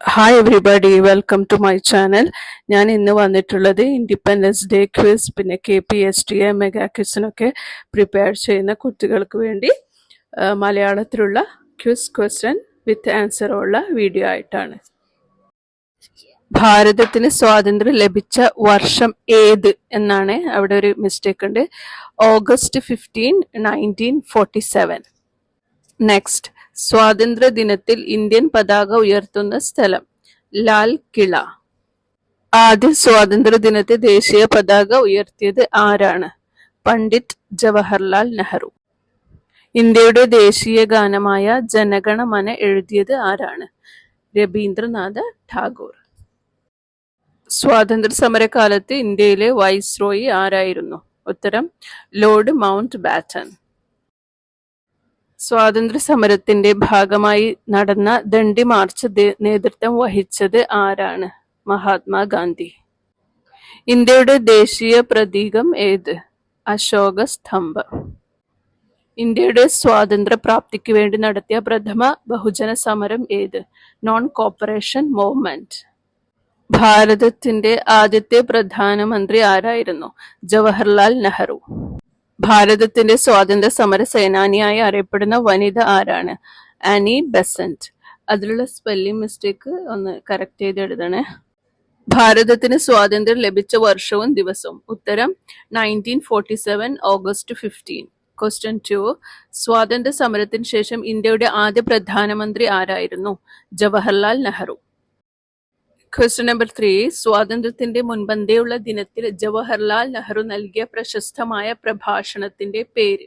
Hi everybody welcome to my channel ഞാൻ ഇന്ന് വന്നിട്ടുള്ളത് ഇൻഡിപെൻഡൻസ് ഡേ ക്വിസ് പിന്നെ K P S T mega ക്വിസിനൊക്കെ prepare ചെയ്യുന്ന കുട്ടികൾക്ക് വേണ്ടി മലയാളത്തിലുള്ള ക്വിസ് ക്വസ്റ്റ്യൻ വിത്ത് ആൻസർ ഉള്ള വീഡിയോ ആയിട്ടാണ്. ഭാരതത്തിന് സ്വാതന്ത്ര്യം ലഭിച്ച വർഷം ഏത് എന്നാണ് അവിടെ ഒരു മിസ്റ്റേക്ക് ഉണ്ട്. August fifteen nineteen forty seven next സ്വാതന്ത്ര്യ ദിനത്തിൽ ഇന്ത്യൻ പതാക ഉയർത്തുന്ന സ്ഥലം ലാൽ കിള. ആദ്യ സ്വാതന്ത്ര്യ ദിനത്തെ ദേശീയ പതാക ഉയർത്തിയത് ആരാണ്? പണ്ഡിറ്റ് ജവഹർലാൽ നെഹ്റു. ഇന്ത്യയുടെ ദേശീയ ഗാനമായ ജനഗണമന എഴുതിയത് ആരാണ്? രവീന്ദ്രനാഥ ടാഗോർ. സ്വാതന്ത്ര്യ സമരകാലത്ത് ഇന്ത്യയിലെ വൈസ്രോയി ആരായിരുന്നു? ഉത്തരം ലോർഡ് മൗണ്ട് ബാറ്റൺ. സ്വാതന്ത്ര്യ സമരത്തിന്റെ ഭാഗമായി നടന്ന ദണ്ഡി മാർച്ച് നേതൃത്വം വഹിച്ചത് ആരാണ്? മഹാത്മാഗാന്ധി. ഇന്ത്യയുടെ ദേശീയ പ്രതീകം ഏത്? അശോക സ്തംഭം. ഇന്ത്യയുടെ സ്വാതന്ത്ര്യ പ്രാപ്തിക്ക് വേണ്ടി നടത്തിയ പ്രഥമ ബഹുജന സമരം ഏത്? നോൺ കോപ്പറേഷൻ മൂവ്മെന്റ് ഭാരതത്തിന്റെ ആദ്യത്തെ പ്രധാനമന്ത്രി ആരായിരുന്നു? ജവഹർലാൽ നെഹ്റു. ഭാരതത്തിന്റെ സ്വാതന്ത്ര്യ സമര സേനാനിയായി അറിയപ്പെടുന്ന വനിത ആരാണ്? Annie Besant. അതിലുള്ള സ്പെല്ലിംഗ് മിസ്റ്റേക്ക് ഒന്ന് കറക്റ്റ് ചെയ്ത് എഴുതണേ. ഭാരതത്തിന് സ്വാതന്ത്ര്യം ലഭിച്ച വർഷവും ദിവസവും. ഉത്തരം nineteen forty seven August fifteen question two സ്വാതന്ത്ര്യ സമരത്തിന് ശേഷം ഇന്ത്യയുടെ ആദ്യ പ്രധാനമന്ത്രി ആരായിരുന്നു? Jawaharlal Nehru. Question number three സ്വാതന്ത്ര്യത്തിന്റെ മുൻപന്തിയുള്ള ദിനത്തിൽ ജവഹർലാൽ നെഹ്റു നൽകിയ പ്രശസ്തമായ പ്രഭാഷണത്തിന്റെ പേര്.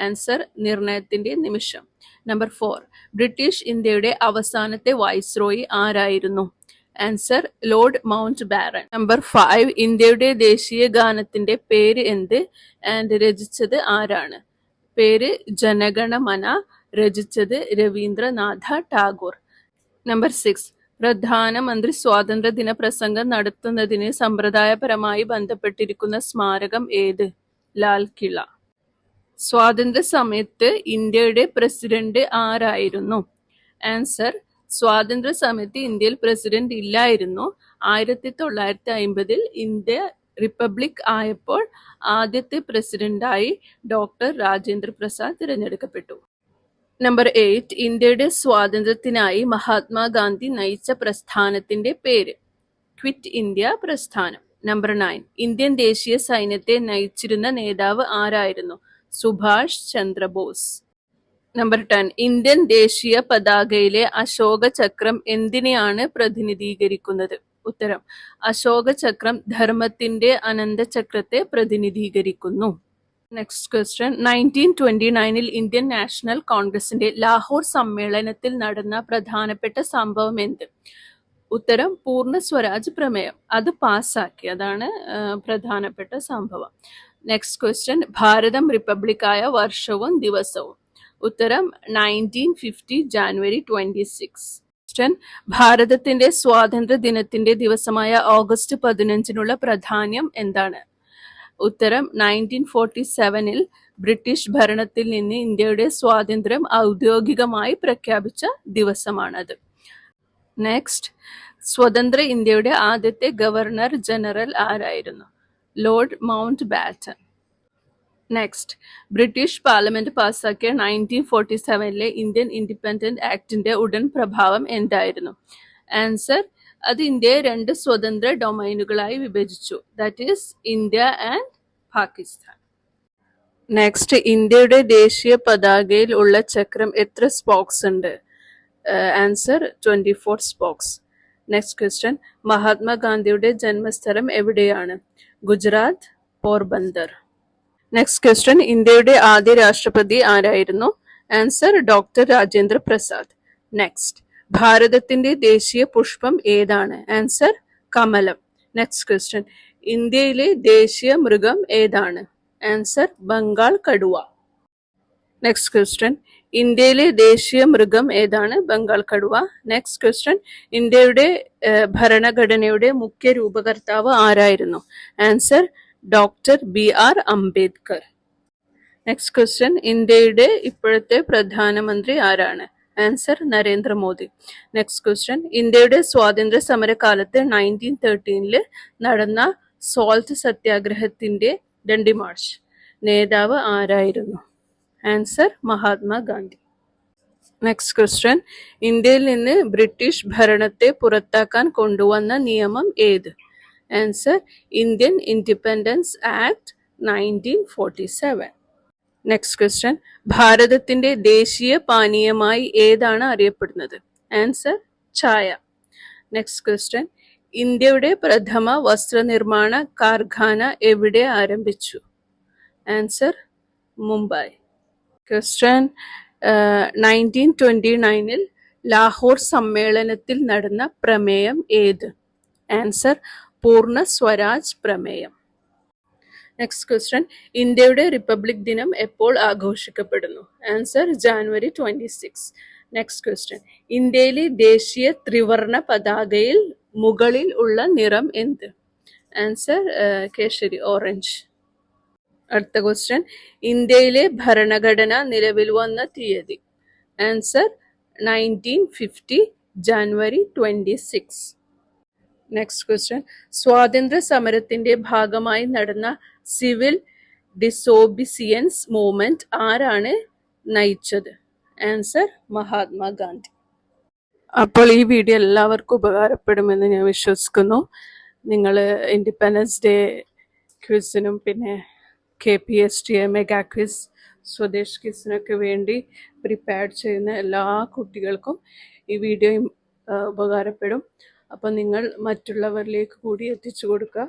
ആൻസർ നിർണയത്തിന്റെ നിമിഷം. നമ്പർ ഫോർ ബ്രിട്ടീഷ് ഇന്ത്യയുടെ അവസാനത്തെ വൈസ്രോയി ആരായിരുന്നു? Answer Lord Mountbatten number five ഇന്ത്യയുടെ ദേശീയ ഗാനത്തിന്റെ പേര് എന്ത്? ആൻഡ് രചിച്ചത് ആരാണ്? പേര് ജനഗണമന രചിച്ചത് രവീന്ദ്രനാഥ ടാഗോർ. നമ്പർ സിക്സ് പ്രധാനമന്ത്രി സ്വാതന്ത്ര്യദിന പ്രസംഗം നടത്തുന്നതിന് സമ്പ്രദായപരമായി ബന്ധപ്പെട്ടിരിക്കുന്ന സ്മാരകം ഏത്? ലാൽ കിള സ്വാതന്ത്ര്യ സമയത്ത് ഇന്ത്യയുടെ പ്രസിഡന്റ് ആരായിരുന്നു? ആൻസർ സ്വാതന്ത്ര്യ സമയത്ത് ഇന്ത്യയിൽ പ്രസിഡന്റ് ഇല്ലായിരുന്നു. ആയിരത്തി തൊള്ളായിരത്തി അമ്പതിൽ ഇന്ത്യ റിപ്പബ്ലിക് ആയപ്പോൾ ആദ്യത്തെ പ്രസിഡന്റായി ഡോക്ടർ രാജേന്ദ്ര പ്രസാദ് തിരഞ്ഞെടുക്കപ്പെട്ടു. നമ്പർ എയ്റ്റ് ഇന്ത്യയുടെ സ്വാതന്ത്ര്യത്തിനായി മഹാത്മാഗാന്ധി നയിച്ച പ്രസ്ഥാനത്തിന്റെ പേര്. ക്വിറ്റ് ഇന്ത്യ പ്രസ്ഥാനം. നമ്പർ നയൻ ഇന്ത്യൻ ദേശീയ സൈന്യത്തെ നയിച്ചിരുന്ന നേതാവ് ആരായിരുന്നു? Subhash Chandra Bose. Number ten Indian ദേശീയ പതാകയിലെ അശോക ചക്രം എന്തിനെയാണ് പ്രതിനിധീകരിക്കുന്നത്? ഉത്തരം അശോക ചക്രം ധർമ്മത്തിന്റെ അനന്തചക്രത്തെ പ്രതിനിധീകരിക്കുന്നു. നെക്സ്റ്റ് ക്വസ്റ്റ്യൻ നയന്റീൻ ട്വന്റി നയനിൽ ഇന്ത്യൻ നാഷണൽ കോൺഗ്രസിന്റെ ലാഹോർ സമ്മേളനത്തിൽ നടന്ന പ്രധാനപ്പെട്ട സംഭവം എന്ത്? ഉത്തരം പൂർണ സ്വരാജ് പ്രമേയം. അത് പാസ്സാക്കി. അതാണ് പ്രധാനപ്പെട്ട സംഭവം. നെക്സ്റ്റ് ക്വസ്റ്റ്യൻ ഭാരതം റിപ്പബ്ലിക്കായ വർഷവും ദിവസവും. ഉത്തരം nineteen fifty January twenty six ഭാരതത്തിന്റെ സ്വാതന്ത്ര്യ ദിനത്തിന്റെ ദിവസമായ ഓഗസ്റ്റ് പതിനഞ്ചിനുള്ള പ്രാധാന്യം എന്താണ്? ഉത്തരം നയന്റീൻ ഫോർട്ടി സെവനിൽ ബ്രിട്ടീഷ് ഭരണത്തിൽ നിന്ന് ഇന്ത്യയുടെ സ്വാതന്ത്ര്യം ഔദ്യോഗികമായി പ്രഖ്യാപിച്ച ദിവസമാണത്. നെക്സ്റ്റ് സ്വതന്ത്ര ഇന്ത്യയുടെ ആദ്യത്തെ ഗവർണർ ജനറൽ ആരായിരുന്നു? Lord Mountbatten next British parliament പാസാക്കിയ നയന്റീൻ ഫോർട്ടി സെവനിലെ ഇന്ത്യൻ ഇൻഡിപെൻഡന്റ് ആക്ടിന്റെ ഉടൻ പ്രഭാവം എന്തായിരുന്നു? ആൻസർ അത് ഇന്ത്യയെ രണ്ട് സ്വതന്ത്ര ഡൊമൈനുകളായി വിഭജിച്ചു. That is India and Pakistan. Next ഇന്ത്യയുടെ ദേശീയ പതാകയിൽ ഉള്ള ചക്രം എത്ര സ്പോക്സ് ഉണ്ട്? Answer twenty four spokes next question മഹാത്മാഗാന്ധിയുടെ ജന്മസ്ഥലം എവിടെയാണ്? ഗുജറാത്ത് പോർബന്ദർ. നെക്സ്റ്റ് ക്വസ്റ്റ്യൻ ഇന്ത്യയുടെ ആദ്യ രാഷ്ട്രപതി ആരായിരുന്നു? Answer doctor Rajendra Prasad. Next ഭാരതത്തിന്റെ ദേശീയ പുഷ്പം ഏതാണ്? ആൻസർ കമലം. നെക്സ്റ്റ് ക്വസ്റ്റ്യൻ ഇന്ത്യയിലെ ദേശീയ മൃഗം ഏതാണ്? ആൻസർ ബംഗാൾ കടുവ. നെക്സ്റ്റ് ക്വസ്റ്റ്യൻ ഇന്ത്യയിലെ ദേശീയ മൃഗം ഏതാണ്? ബംഗാൾ കടുവ. നെക്സ്റ്റ് ക്വസ്റ്റ്യൻ ഇന്ത്യയുടെ ഭരണഘടനയുടെ മുഖ്യ രൂപകർത്താവ് ആരായിരുന്നു? Answer doctor B R Ambedkar. Next question ഇന്ത്യയുടെ ഇപ്പോഴത്തെ പ്രധാനമന്ത്രി ആരാണ്? ആൻസർ നരേന്ദ്രമോദി. നെക്സ്റ്റ് ക്വസ്റ്റ്യൻ ഇന്ത്യയുടെ സ്വാതന്ത്ര്യ സമര കാലത്ത് നയന്റീൻ തേർട്ടീനിൽ നടന്ന സോൾട്ട് സത്യാഗ്രഹത്തിന്റെ ദണ്ഡി മാർച്ച് നേതാവ് ആരായിരുന്നു? ആൻസർ മഹാത്മാഗാന്ധി നെക്സ്റ്റ് ക്വസ്റ്റ്യൻ ഇന്ത്യയിൽ നിന്ന് ബ്രിട്ടീഷ് ഭരണത്തെ പുറത്താക്കാൻ കൊണ്ടുവന്ന നിയമം ഏത്? Answer Indian independence act nineteen forty seven next question ഭാരതത്തിന്റെ ദേശീയ പാനീയമായി ഏതാണ് അറിയപ്പെടുന്നത്? ആൻസർ ചായ. നെക്സ്റ്റ് ക്വസ്റ്റ്യൻ ഇന്ത്യയുടെ പ്രഥമ വസ്ത്രനിർമ്മാണ കാർഖാന എവിടെ ആരംഭിച്ചു? Answer Mumbai. Question nineteen twenty നയനിൽ Lahore സമ്മേളനത്തിൽ നടന്ന പ്രമേയം ഏത്? ആൻസർ പൂർണ സ്വരാജ് പ്രമേയം. നെക്സ്റ്റ് ക്വസ്റ്റ്യൻ ഇന്ത്യയുടെ റിപ്പബ്ലിക് ദിനം എപ്പോൾ ആഘോഷിക്കപ്പെടുന്നു? Answer January twenty six next question ഇന്ത്യയിലെ ദേശീയ ത്രിവർണ പതാകയിൽ മുകളിൽ ഉള്ള നിറം എന്ത്? ആൻസർ കേശരി ഓറഞ്ച് അടുത്ത ക്വസ്റ്റ്യൻ ഇന്ത്യയിലെ ഭരണഘടന നിലവിൽ വന്ന തീയതി. Answer nineteen fifty January twenty six next question സ്വാതന്ത്ര്യ സമരത്തിന്റെ ഭാഗമായി നടന്ന സിവിൽ ഡിസോബിസിയൻസ് മൂവ്മെന്റ് ആരാണ് നയിച്ചത്? ആൻസർ മഹാത്മാഗാന്ധി അപ്പോൾ ഈ വീഡിയോ എല്ലാവർക്കും ഉപകാരപ്പെടുമെന്ന് ഞാൻ വിശ്വസിക്കുന്നു. നിങ്ങൾ ഇൻഡിപെൻഡൻസ് ഡേ ക്വിസിനും പിന്നെ K P S T A mega quiz Swadesh ക്വിസിനൊക്കെ വേണ്ടി പ്രിപ്പയർ ചെയ്യുന്ന എല്ലാ കുട്ടികൾക്കും ഈ വീഡിയോ ഉപകാരപ്പെടും. അപ്പോൾ നിങ്ങൾ മറ്റുള്ളവരിലേക്ക് കൂടി എത്തിച്ചു കൊടുക്കുക.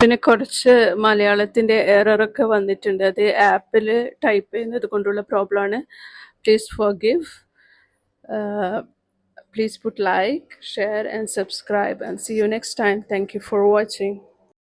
പിന്നെ കുറച്ച് മലയാളത്തിന്റെ എററൊക്കെ വന്നിട്ടുണ്ട്. അത് ആപ്പിൽ ടൈപ്പ് ചെയ്യുന്നത് കൊണ്ടുള്ള പ്രോബ്ലമാണ് please forgive please put like share and subscribe and see you next time thank you for watching.